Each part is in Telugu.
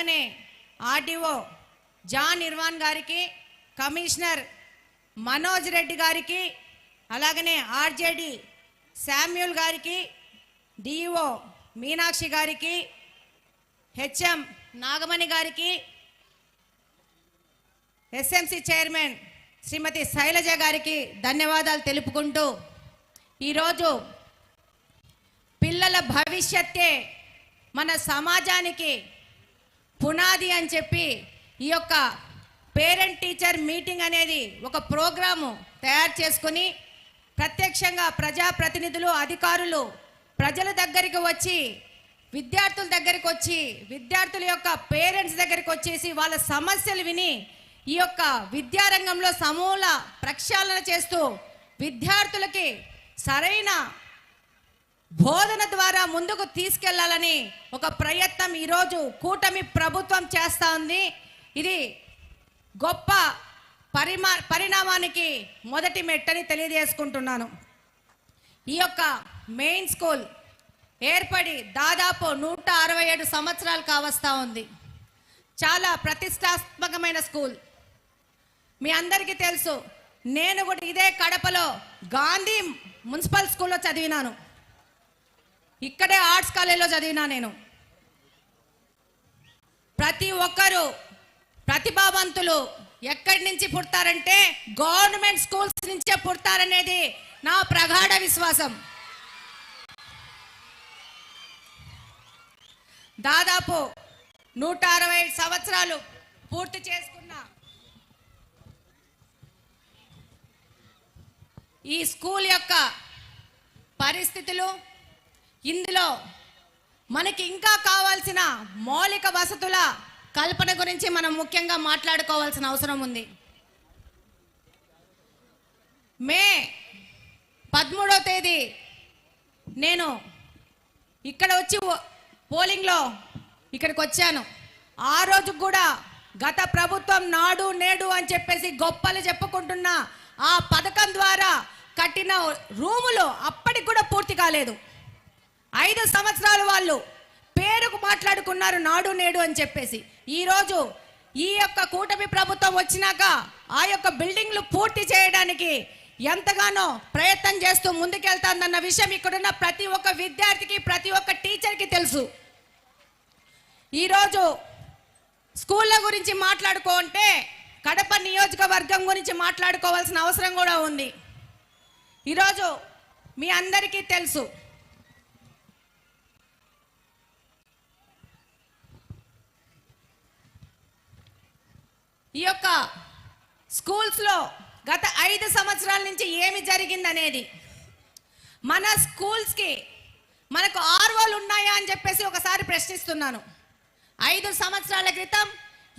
అలాగనే ఆర్డీఓ జాన్ ఇర్వాన్ గారికి కమిషనర్ మనోజ్ రెడ్డి గారికి అలాగనే ఆర్జేడి శామ్యూల్ గారికి డిఈఓ మీనాక్షి గారికి హెచ్ఎం నాగమణి గారికి ఎస్ఎంసి చైర్మన్ శ్రీమతి శైలజ గారికి ధన్యవాదాలు తెలుపుకుంటూ ఈరోజు పిల్లల భవిష్యత్తే మన సమాజానికి పునాది అని చెప్పి ఈ యొక్క పేరెంట్ టీచర్ మీటింగ్ అనేది ఒక ప్రోగ్రాము తయారు చేసుకుని ప్రత్యక్షంగా ప్రజాప్రతినిధులు అధికారులు ప్రజల దగ్గరికి వచ్చి విద్యార్థుల దగ్గరికి వచ్చి విద్యార్థుల యొక్క పేరెంట్స్ దగ్గరికి వచ్చేసి వాళ్ళ సమస్యలు విని ఈ యొక్క విద్యారంగంలో సమూల ప్రక్షాళన చేస్తూ విద్యార్థులకి సరైన బోధన ద్వారా ముందుకు తీసుకెళ్ళాలని ఒక ప్రయత్నం ఈరోజు కూటమి ప్రభుత్వం చేస్తా ఉంది. ఇది గొప్ప పరిమా పరిణామానికి మొదటి మెట్టని తెలియజేసుకుంటున్నాను. ఈ యొక్క మెయిన్ స్కూల్ ఏర్పడి దాదాపు నూట అరవై ఏడు సంవత్సరాలు కావస్తా ఉంది. చాలా ప్రతిష్టాత్మకమైన స్కూల్. మీ అందరికీ తెలుసు నేను కూడా ఇదే కడపలో గాంధీ మున్సిపల్ స్కూల్లో చదివినాను. ఇక్కడే ఆర్ట్స్ కాలేజ్లో చదివినా నేను. ప్రతి ఒక్కరూ ప్రతిభావంతులు ఎక్కడి నుంచి పుడతారంటే గవర్నమెంట్ స్కూల్స్ నుంచే పుడతారనేది నా ప్రగాఢ విశ్వాసం. దాదాపు నూట అరవై సంవత్సరాలు పూర్తి చేసుకున్న ఈ స్కూల్ యొక్క పరిస్థితులు ఇందులో మనకి ఇంకా కావాల్సిన మౌలిక వసతుల కల్పన గురించి మనం ముఖ్యంగా మాట్లాడుకోవాల్సిన అవసరం ఉంది. మే పదమూడో తేదీ నేను ఇక్కడ వచ్చి పోలింగ్లో ఇక్కడికి వచ్చాను. ఆ రోజు కూడా గత ప్రభుత్వం నాడు నేడు అని చెప్పేసి గొప్పలు చెప్పుకుంటున్న ఆ పథకం ద్వారా కట్టిన రూములు అప్పటికి కూడా పూర్తి కాలేదు. ఐదు సంవత్సరాలు వాళ్ళు పేరుకు మాట్లాడుకున్నారు నాడు నేడు అని చెప్పేసి. ఈరోజు ఈ యొక్క కూటమి ప్రభుత్వం వచ్చినాక ఆ యొక్క బిల్డింగ్లు పూర్తి చేయడానికి ఎంతగానో ప్రయత్నం చేస్తూ ముందుకెళ్తాందన్న విషయం ఇక్కడున్న ప్రతి ఒక్క విద్యార్థికి ప్రతి ఒక్క టీచర్కి తెలుసు. ఈరోజు స్కూళ్ళ గురించి మాట్లాడుకుంటే కడప నియోజకవర్గం గురించి మాట్లాడుకోవాల్సిన అవసరం కూడా ఉంది. ఈరోజు మీ అందరికీ తెలుసు. ఈ యొక్క స్కూల్స్లో గత ఐదు సంవత్సరాల నుంచి ఏమి జరిగిందనేది. మన స్కూల్స్కి మనకు ఆర్వోలు ఉన్నాయా అని చెప్పేసి ఒకసారి ప్రశ్నిస్తున్నాను. ఐదు సంవత్సరాల క్రితం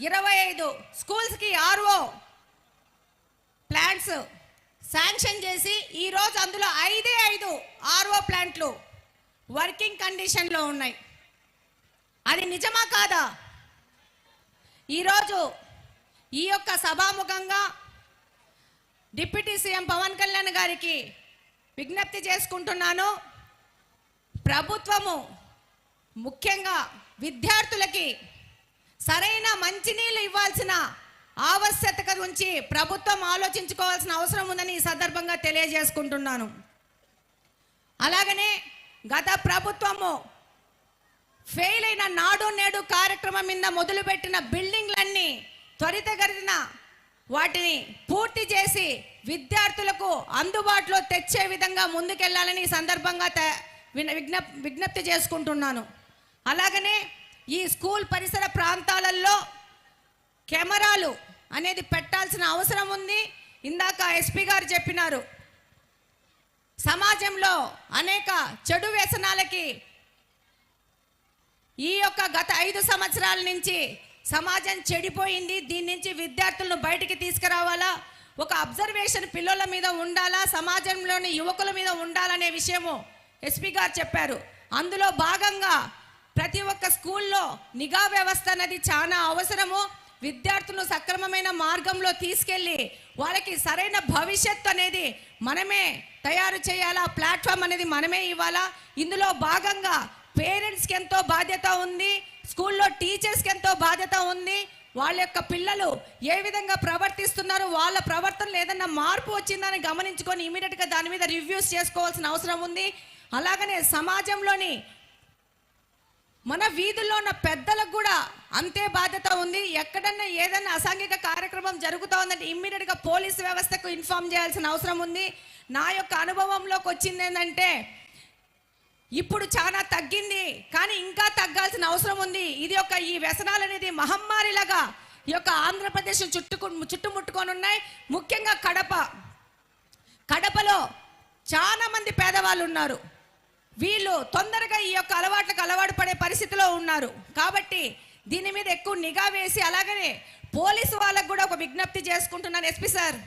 ఇరవై ఐదు స్కూల్స్కి ఆర్ఓ ప్లాంట్స్ శాంక్షన్ చేసి ఈరోజు అందులో ఐదే ఐదు ఆర్ఓ ప్లాంట్లు వర్కింగ్ కండిషన్లో ఉన్నాయి. అది నిజమా కాదా? ఈరోజు ఈ యొక్క సభాముఖంగా డిప్యూటీ సీఎం పవన్ కళ్యాణ్ గారికి విజ్ఞప్తి చేసుకుంటున్నాను. ప్రభుత్వము ముఖ్యంగా విద్యార్థులకి సరైన మంచినీళ్ళు ఇవ్వాల్సిన ఆవశ్యకత గురించి ప్రభుత్వం ఆలోచించుకోవాల్సిన అవసరం ఉందని ఈ సందర్భంగా తెలియజేసుకుంటున్నాను. అలాగనే గత ప్రభుత్వము ఫెయిల్ అయిన నాడు నేడు కార్యక్రమం మీద మొదలుపెట్టిన బిల్డింగ్లన్నీ త్వరితగతిన వాటిని పూర్తి చేసి విద్యార్థులకు అందుబాటులో తెచ్చే విధంగా ముందుకెళ్ళాలని ఈ సందర్భంగా త- విన- విజ్ఞప్ విజ్ఞప్తి చేసుకుంటున్నాను. అలాగనే ఈ స్కూల్ పరిసర ప్రాంతాలలో కెమెరాలు అనేది పెట్టాల్సిన అవసరం ఉంది. ఇందాక ఎస్పీ గారు చెప్పినారు. సమాజంలో అనేక చెడు వ్యసనాలకి ఈ యొక్క గత ఐదు సంవత్సరాల నుంచి సమాజం చెడిపోయింది దీని నుంచి విద్యార్థులను బయటికి తీసుకురావాలా? ఒక అబ్జర్వేషన్ పిల్లల మీద ఉండాలా? సమాజంలోని యువకుల మీద ఉండాలనే విషయము ఎస్పీ గారు చెప్పారు. అందులో భాగంగా ప్రతి ఒక్క స్కూల్లో నిఘా వ్యవస్థ అనేది చాలా అవసరము. విద్యార్థులను సక్రమమైన మార్గంలో తీసుకెళ్ళి వాళ్ళకి సరైన భవిష్యత్తు అనేది మనమే తయారు చేయాలా? ప్లాట్ఫామ్ అనేది మనమే ఇవ్వాలా? ఇందులో భాగంగా పేరెంట్స్కి ఎంతో బాధ్యత ఉంది. స్కూల్లో టీచర్స్కి ఎంతో బాధ్యత ఉంది. వాళ్ళ యొక్క పిల్లలు ఏ విధంగా ప్రవర్తిస్తున్నారు వాళ్ళ ప్రవర్తనలో ఏదన్నా మార్పు వచ్చిందని గమనించుకొని ఇమీడియట్గా దాని మీద రివ్యూస్ చేసుకోవాల్సిన అవసరం ఉంది. అలాగనే సమాజంలోని మన వీధుల్లో ఉన్న పెద్దలకు కూడా అంతే బాధ్యత ఉంది. ఎక్కడన్నా ఏదైనా అసాంఘిక కార్యక్రమం జరుగుతూ ఉందంటే ఇమ్మీడియట్గా పోలీస్ వ్యవస్థకు ఇన్ఫామ్ చేయాల్సిన అవసరం ఉంది. నా యొక్క అనుభవంలోకి వచ్చింది ఏంటంటే ఇప్పుడు చాలా తగ్గింది కానీ ఇంకా తగ్గాల్సిన అవసరం ఉంది. ఇది ఒక ఈ వ్యసనాలు అనేది మహమ్మారిలాగా ఈ యొక్క ఆంధ్రప్రదేశ్ చుట్టుకు చుట్టుముట్టుకొని ఉన్నాయి ముఖ్యంగా కడప. కడపలో చాలా మంది పేదవాళ్ళు ఉన్నారు. వీళ్ళు తొందరగా ఈ యొక్క అలవాట్లకు అలవాటు పడే పరిస్థితిలో ఉన్నారు. కాబట్టి దీని మీద ఎక్కువ నిఘా వేసి అలాగనే పోలీసు వాళ్ళకు కూడా ఒక విజ్ఞప్తి చేసుకుంటున్నాను. ఎస్పీ సార్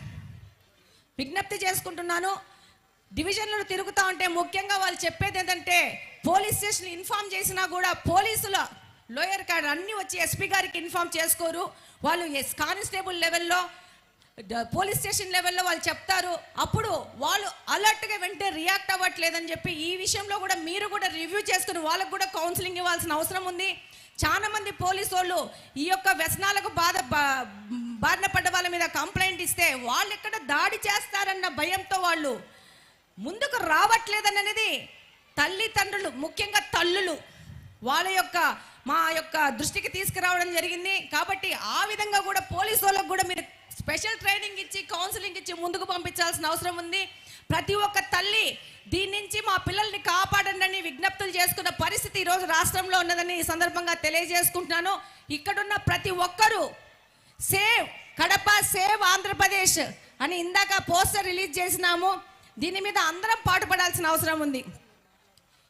విజ్ఞప్తి చేసుకుంటున్నాను. డివిజన్లను తిరుగుతూ ఉంటే ముఖ్యంగా వాళ్ళు చెప్పేది ఏంటంటే పోలీస్ స్టేషన్ ఇన్ఫామ్ చేసినా కూడా పోలీసుల లోయర్ కార్డ్ అన్నీ వచ్చి ఎస్పీ గారికి ఇన్ఫామ్ చేసుకోరు. వాళ్ళు ఎస్ కానిస్టేబుల్ లెవెల్లో పోలీస్ స్టేషన్ లెవెల్లో వాళ్ళు చెప్తారు. అప్పుడు వాళ్ళు అలర్ట్గా వెంటనే రియాక్ట్ అవ్వట్లేదని చెప్పి ఈ విషయంలో కూడా మీరు కూడా రివ్యూ చేసుకుని వాళ్ళకు కూడా కౌన్సిలింగ్ ఇవ్వాల్సిన అవసరం ఉంది. చాలామంది పోలీసు వాళ్ళు ఈ యొక్క వ్యసనాలకు బాధ బా- బారిన పడ్డ వాళ్ళ మీద కంప్లైంట్ ఇస్తే వాళ్ళు ఎక్కడ దాడి చేస్తారన్న భయంతో వాళ్ళు ముందుకు రావట్లేదనేది తల్లిదండ్రులు ముఖ్యంగా తల్లులు వాళ్ళ యొక్క మా యొక్క దృష్టికి తీసుకురావడం జరిగింది. కాబట్టి ఆ విధంగా కూడా పోలీసు వాళ్ళకు కూడా మీరు స్పెషల్ ట్రైనింగ్ ఇచ్చి కౌన్సిలింగ్ ఇచ్చి ముందుకు పంపించాల్సిన అవసరం ఉంది. ప్రతి ఒక్క తల్లి దీని నుంచి మా పిల్లల్ని కాపాడండి అని విజ్ఞప్తులు చేసుకున్న పరిస్థితి ఈరోజు రాష్ట్రంలో ఉన్నదని ఈ సందర్భంగా తెలియజేసుకుంటున్నాను. ఇక్కడున్న ప్రతి ఒక్కరూ సేవ్ కడప సేవ్ ఆంధ్రప్రదేశ్ అని ఇందాక పోస్టర్ రిలీజ్ చేసినాము. దీని మీద అందరం పాటుపడాల్సిన అవసరం ఉంది.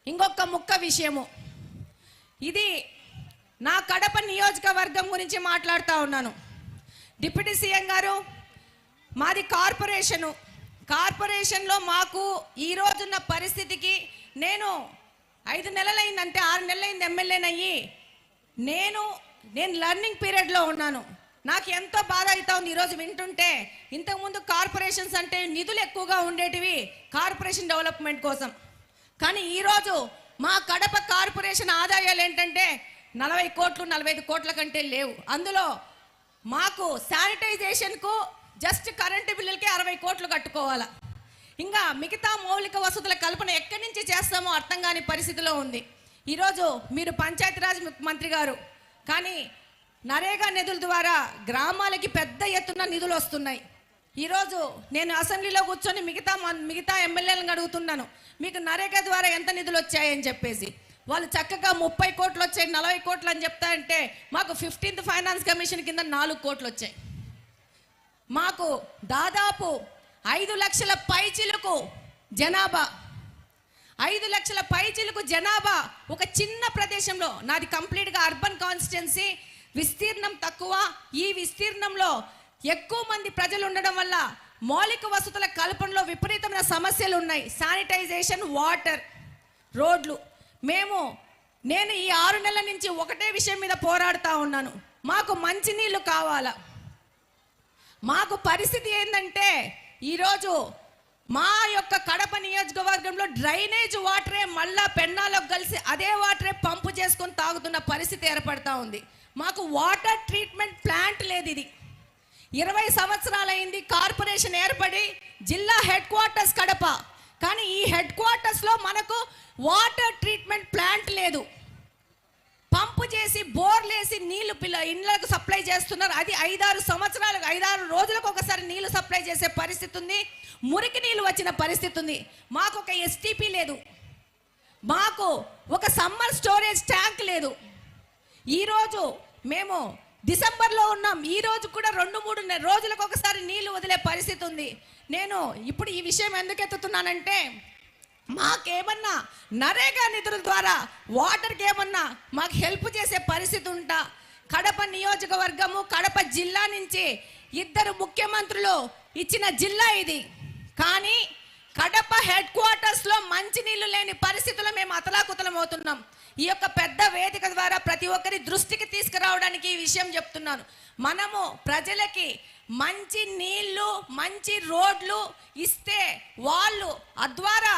ఇంకొక ముక్క విషయము. ఇది నా కడప నియోజకవర్గం గురించి మాట్లాడుతూ ఉన్నాను. డిప్యూటీ సీఎం గారు మాది కార్పొరేషను. కార్పొరేషన్లో మాకు ఈ రోజున్న పరిస్థితికి నేను ఐదు నెలలైందంటే ఆరు నెలలైంది ఎమ్మెల్యేనయ్యి. నేను నేను లర్నింగ్ పీరియడ్లో ఉన్నాను. నాకు ఎంతో బాధ అవుతా ఉంది ఈరోజు వింటుంటే. ఇంతకుముందు కార్పొరేషన్స్ అంటే నిధులు ఎక్కువగా ఉండేటివి కార్పొరేషన్ డెవలప్మెంట్ కోసం. కానీ ఈరోజు మా కడప కార్పొరేషన్ ఆదాయాలు ఏంటంటే నలభై కోట్లు నలభై ఐదు కోట్ల కంటే లేవు. అందులో మాకు శానిటైజేషన్కు జస్ట్ కరెంటు బిల్లులకే అరవై కోట్లు కట్టుకోవాలా. ఇంకా మిగతా మౌలిక వసతుల కల్పన ఎక్కడి నుంచి చేస్తామో అర్థం కాని పరిస్థితిలో ఉంది. ఈరోజు మీరు పంచాయతీరాజ్ మంత్రి గారు కానీ నరేగా నిధుల ద్వారా గ్రామాలకి పెద్ద ఎత్తున నిధులు వస్తున్నాయి. ఈరోజు నేను అసెంబ్లీలో కూర్చొని మిగతా మిగతా ఎమ్మెల్యేలను అడుగుతున్నాను. మీకు నరేగా ద్వారా ఎంత నిధులు వచ్చాయని చెప్పేసి. వాళ్ళు చక్కగా ముప్పై కోట్లు వచ్చాయి నలభై కోట్లు అని చెప్తారంటే మాకు ఫిఫ్టీన్త్ ఫైనాన్స్ కమిషన్ కింద నాలుగు కోట్లు వచ్చాయి. మాకు దాదాపు ఐదు లక్షల పైచిలకు జనాభా ఐదు లక్షల పైచిలకు జనాభా ఒక చిన్న ప్రదేశంలో నాది కంప్లీట్గా అర్బన్ కాన్స్టిట్యున్సీ విస్తీర్ణం తక్కువ. ఈ విస్తీర్ణంలో ఎక్కువ మంది ప్రజలు ఉండడం వల్ల మౌలిక వసతుల కల్పనలో విపరీతమైన సమస్యలు ఉన్నాయి. శానిటైజేషన్ వాటర్ రోడ్లు. మేము నేను ఈ ఆరు నెలల నుంచి ఒకటే విషయం మీద పోరాడుతూ ఉన్నాను. మాకు మంచినీళ్ళు కావాలా? మాకు పరిస్థితి ఏంటంటే ఈరోజు మా యొక్క కడప నియోజకవర్గంలో డ్రైనేజ్ వాటరే మళ్ళా పెన్నాలోకి కలిసి అదే వాటరే పంపు చేసుకొని తాగుతున్న పరిస్థితి ఏర్పడతా ఉంది. మాకు వాటర్ ట్రీట్మెంట్ ప్లాంట్ లేదు ఇది. ఇరవై సంవత్సరాలైంది కార్పొరేషన్ ఏర్పడి జిల్లా హెడ్ క్వార్టర్స్ కడప. కానీ ఈ హెడ్ క్వార్టర్స్లో మనకు వాటర్ ట్రీట్మెంట్ ప్లాంట్ లేదు. పంపు చేసి బోర్లేసి నీళ్ళు పిల్ల ఇండ్లకు సప్లై చేస్తున్నారు. అది ఐదారు సంవత్సరాలు ఐదారు రోజులకు ఒకసారి నీళ్ళు సప్లై చేసే పరిస్థితి ఉంది. మురికి నీళ్ళు వచ్చిన పరిస్థితి ఉంది. మాకు ఒక ఎస్టీపీ లేదు. మాకు ఒక సమ్మర్ స్టోరేజ్ ట్యాంక్ లేదు. ఈరోజు మేము డిసెంబర్లో ఉన్నాం. ఈ రోజు కూడా రెండు మూడు రోజులకు ఒకసారి నీళ్ళు వదిలే పరిస్థితి ఉంది. నేను ఇప్పుడు ఈ విషయం ఎందుకు ఎత్తుతున్నానంటే మాకేమన్నా నరేగా నిధుల ద్వారా వాటర్కి ఏమన్నా మాకు హెల్ప్ చేసే పరిస్థితి ఉంటా? కడప నియోజకవర్గము కడప జిల్లా నుంచి ఇద్దరు ముఖ్యమంత్రులు ఇచ్చిన జిల్లా ఇది. కానీ కడప హెడ్ క్వార్టర్స్లో మంచినీళ్ళు లేని పరిస్థితుల్లో మేము అతలాకుతలం అవుతున్నాం. ఈ యొక్క పెద్ద వేదిక ద్వారా ప్రతి ఒక్కరి దృష్టికి తీసుకురావడానికి ఈ విషయం చెప్తున్నాను. మనము ప్రజలకి మంచి నీళ్ళు మంచి రోడ్లు ఇస్తే వాళ్ళు అద్వారా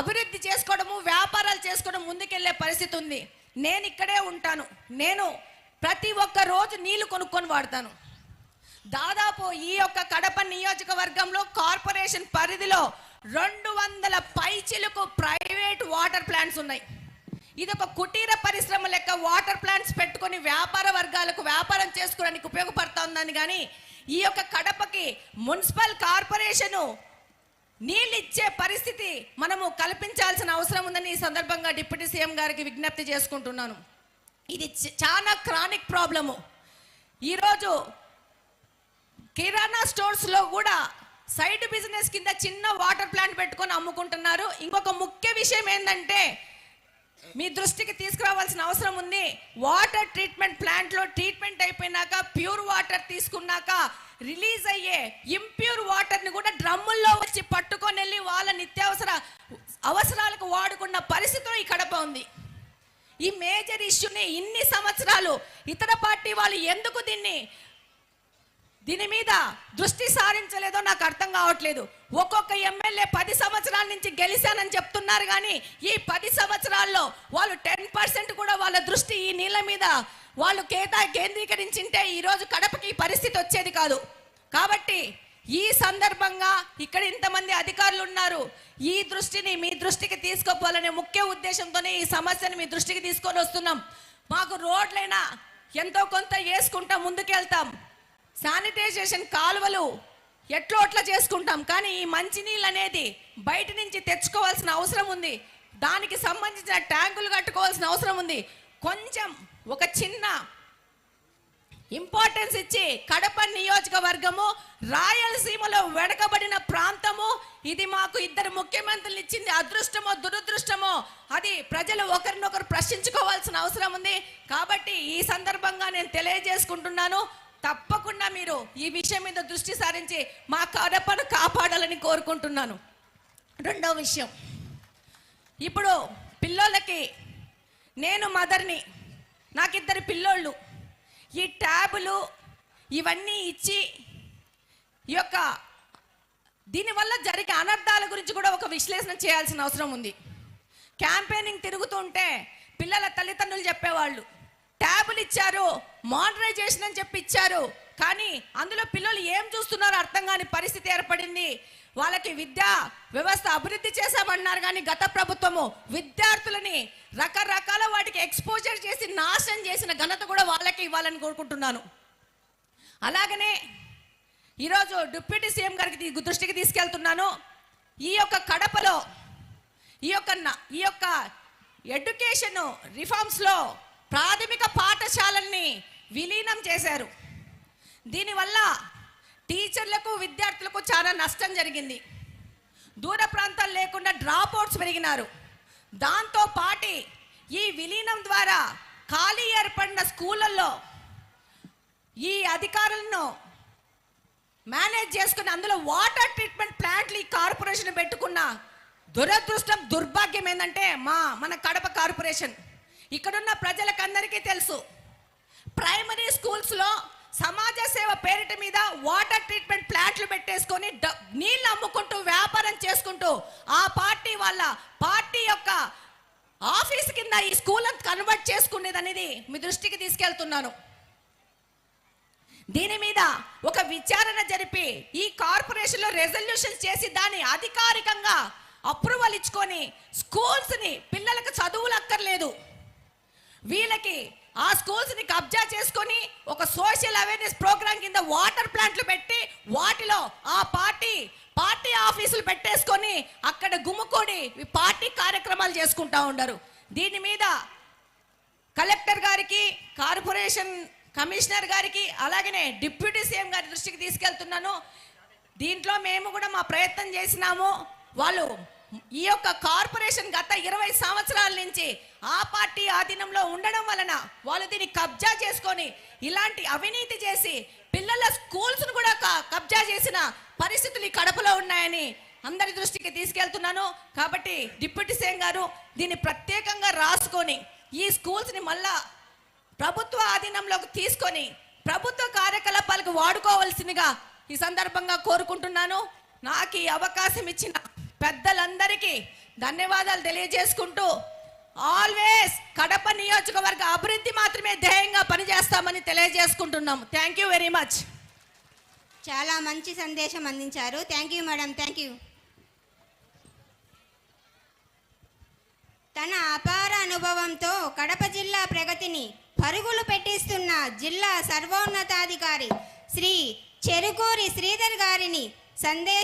అభివృద్ధి చేసుకోవడము వ్యాపారాలు చేసుకోవడం ముందుకెళ్ళే పరిస్థితి ఉంది. నేను ఇక్కడే ఉంటాను. నేను ప్రతి ఒక్క రోజు నీళ్ళు కొనుక్కొని వాడతాను. దాదాపు ఈ యొక్క కడప నియోజకవర్గంలో కార్పొరేషన్ పరిధిలో రెండు వందల పైచిలకు ప్రైవేట్ వాటర్ ప్లాంట్స్ ఉన్నాయి. ఇది ఒక కుటీర పరిశ్రమ లెక్క వాటర్ ప్లాంట్స్ పెట్టుకొని వ్యాపార వర్గాలకు వ్యాపారం చేసుకోవడానికి ఉపయోగపడుతుందని కానీ ఈ యొక్క కడపకి మున్సిపల్ కార్పొరేషను నీళ్ళు ఇచ్చే పరిస్థితి మనము కల్పించాల్సిన అవసరం ఉందని ఈ సందర్భంగా డిప్యూటీ సీఎం గారికి విజ్ఞప్తి చేసుకుంటున్నాను. ఇది చాలా క్రానిక్ ప్రాబ్లము. ఈరోజు కిరాణా స్టోర్స్లో కూడా సైడ్ బిజినెస్ కింద చిన్న వాటర్ ప్లాంట్ పెట్టుకొని అమ్ముకుంటున్నారు. ఇంకొక ముఖ్య విషయం ఏంటంటే మీ దృష్టికి తీసుకురావాల్సిన అవసరం ఉంది. వాటర్ ట్రీట్మెంట్ ప్లాంట్లో ట్రీట్మెంట్ అయిపోయినాక ప్యూర్ వాటర్ తీసుకున్నాక రిలీజ్ అయ్యే ఇంప్యూర్ వాటర్ని కూడా డ్రమ్ముల్లో వచ్చి పట్టుకొని వెళ్ళి వాళ్ళ నిత్యావసర అవసరాలకు వాడుకున్న పరిస్థితులు ఈ కడప ఉంది. ఈ మేజర్ ఇష్యూని ఇన్ని సంవత్సరాలు ఇతర పార్టీ వాళ్ళు ఎందుకు దీన్ని దీని మీద దృష్టి సారించలేదో నాకు అర్థం కావట్లేదు. ఒక్కొక్క ఎమ్మెల్యే పది సంవత్సరాల నుంచి గెలిచానని చెప్తున్నారు కానీ ఈ పది సంవత్సరాల్లో వాళ్ళు టెన్ పర్సెంట్ కూడా వాళ్ళ దృష్టి ఈ నీళ్ళ మీద. వాళ్ళు కేతా కేంద్రీకరించింటే ఈరోజు కడపకి ఈ పరిస్థితి వచ్చేది కాదు. కాబట్టి ఈ సందర్భంగా ఇక్కడ ఇంతమంది అధికారులు ఉన్నారు. ఈ దృష్టిని మీ దృష్టికి తీసుకోవాలనే ముఖ్య ఉద్దేశంతోనే ఈ సమస్యను మీ దృష్టికి తీసుకొని వస్తున్నాం. మాకు రోడ్లైనా ఎంతో కొంత వేసుకుంటా ముందుకెళ్తాం. శానిటైజేషన్ కాలువలు ఎట్లో అట్లా చేసుకుంటాం కానీ ఈ మంచినీళ్ళు అనేది బయట నుంచి తెచ్చుకోవాల్సిన అవసరం ఉంది. దానికి సంబంధించిన ట్యాంకులు కట్టుకోవాల్సిన అవసరం ఉంది. కొంచెం ఒక చిన్న ఇంపార్టెన్స్ ఇచ్చి కడప నియోజకవర్గము రాయలసీమలో వెడకబడిన ప్రాంతము ఇది మాకు ఇద్దరు ముఖ్యమంత్రులు ఇచ్చింది అదృష్టమో దురదృష్టమో అది ప్రజలు ఒకరినొకరు ప్రశ్నించుకోవాల్సిన అవసరం ఉంది. కాబట్టి ఈ సందర్భంగా నేను తెలియజేసుకుంటున్నాను. తప్పకుండా మీరు ఈ విషయం మీద దృష్టి సారించి మా కడపను కాపాడాలని కోరుకుంటున్నాను. రెండవ విషయం. ఇప్పుడు పిల్లోళ్ళకి నేను మదర్ని నాకు ఇద్దరు పిల్లోళ్ళు. ఈ ట్యాబులు ఇవన్నీ ఇచ్చి ఈ యొక్క దీనివల్ల జరిగే అనర్థాల గురించి కూడా ఒక విశ్లేషణ చేయాల్సిన అవసరం ఉంది. క్యాంపెయినింగ్ తిరుగుతుంటే పిల్లల తల్లిదండ్రులు చెప్పేవాళ్ళు. ట్యాబులు ఇచ్చారు. మోడరైజేషన్ అని చెప్పి ఇచ్చారు. కానీ అందులో పిల్లలు ఏం చూస్తున్నారో అర్థం కాని పరిస్థితి ఏర్పడింది. వాళ్ళకి విద్యా వ్యవస్థ అభివృద్ధి చేశామన్నారు కానీ గత ప్రభుత్వము విద్యార్థులని రకరకాల వాటికి ఎక్స్పోజర్ చేసి నాశనం చేసిన ఘనత కూడా వాళ్ళకి ఇవ్వాలని కోరుకుంటున్నాను. అలాగనే ఈరోజు డిప్యూటీ సీఎం గారికి దృష్టికి తీసుకెళ్తున్నాను. ఈ యొక్క కడపలో ఈ యొక్క ఈ యొక్క ఎడ్యుకేషన్ రిఫార్మ్స్లో ప్రాథమిక పాఠశాలల్ని విలీనం చేశారు. దీనివల్ల టీచర్లకు విద్యార్థులకు చాలా నష్టం జరిగింది. దూర ప్రాంతాలు లేకుండా డ్రాప్ అవుట్స్ పెరిగినారు. దాంతో పాటి ఈ విలీనం ద్వారా ఖాళీ ఏర్పడిన స్కూళ్ళల్లో ఈ అధికారులను మేనేజ్ చేసుకుని అందులో వాటర్ ట్రీట్మెంట్ ప్లాంట్లు ఈ కార్పొరేషన్ పెట్టుకున్న దురదృష్టం దుర్భాగ్యం ఏంటంటే మా మన కడప కార్పొరేషన్. ఇక్కడున్న ప్రజలకందరికీ తెలుసు. ప్రైమరీ స్కూల్స్లో సమాజ సేవ పేరిట మీద వాటర్ ట్రీట్మెంట్ ప్లాంట్లు పెట్టేసుకొని డ- నీళ్ళు అమ్ముకుంటూ వ్యాపారం చేసుకుంటూ ఆ పార్టీ వాళ్ళ పార్టీ యొక్క ఆఫీస్ కింద ఈ స్కూల్ కన్వర్ట్ చేసుకునేది అనేది మీ దృష్టికి తీసుకెళ్తున్నాను. దీని మీద ఒక విచారణ జరిపి ఈ కార్పొరేషన్లో రెజల్యూషన్ చేసి దాన్ని అధికారికంగా అప్రూవల్ ఇచ్చుకొని స్కూల్స్ని పిల్లలకు చదువులు అక్కర్లేదు వీళ్ళకి ఆ స్కూల్స్ని కబ్జా చేసుకొని ఒక సోషల్ అవేర్నెస్ ప్రోగ్రామ్ కింద వాటర్ ప్లాంట్లు పెట్టి వాటిలో ఆ పార్టీ పార్టీ ఆఫీసులు పెట్టేసుకొని అక్కడ గుమ్ముకొని పార్టీ కార్యక్రమాలు చేసుకుంటా ఉండరు. దీని మీద కలెక్టర్ గారికి కార్పొరేషన్ కమిషనర్ గారికి అలాగనే డిప్యూటీ సీఎం గారి దృష్టికి తీసుకెళ్తున్నాను. దీంట్లో మేము కూడా మా ప్రయత్నం చేసినాము. వాళ్ళు ఈ యొక్క కార్పొరేషన్ గత ఇరవై సంవత్సరాల నుంచి ఆ పార్టీ ఆధీనంలో ఉండడం వలన వాళ్ళు దీన్ని కబ్జా చేసుకొని ఇలాంటి అవినీతి చేసి పిల్లల స్కూల్స్ను కూడా క- కబ్జా చేసిన పరిస్థితులు ఈ కడపలో ఉన్నాయని అందరి దృష్టికి తీసుకెళ్తున్నాను. కాబట్టి డిప్యూటీ సీఎం గారు దీన్ని ప్రత్యేకంగా రాసుకొని ఈ స్కూల్స్ని మళ్ళా ప్రభుత్వ ఆధీనంలోకి తీసుకొని ప్రభుత్వ కార్యకలాపాలకు వాడుకోవాల్సిందిగా ఈ సందర్భంగా కోరుకుంటున్నాను. నాకు ఈ అవకాశం ఇచ్చిన పెద్దలందరికీ ధన్యవాదాలు తెలియజేసుకుంటూ ఆల్వేస్ కడప నియోజకవర్గ అభివృద్ధి మాత్రమే ధ్యేయంగా పనిచేస్తామని తెలియజేసుకుంటున్నాం. థ్యాంక్ యూ వెరీ మచ్ చాలా మంచి సందేశం అందించారు. Thank you madam thank you తన అపార అనుభవంతో కడప జిల్లా ప్రగతిని పరుగులు పెట్టిస్తున్న జిల్లా సర్వోన్నతాధికారి శ్రీ చెరుకూరి శ్రీధర్ గారిని సందేశం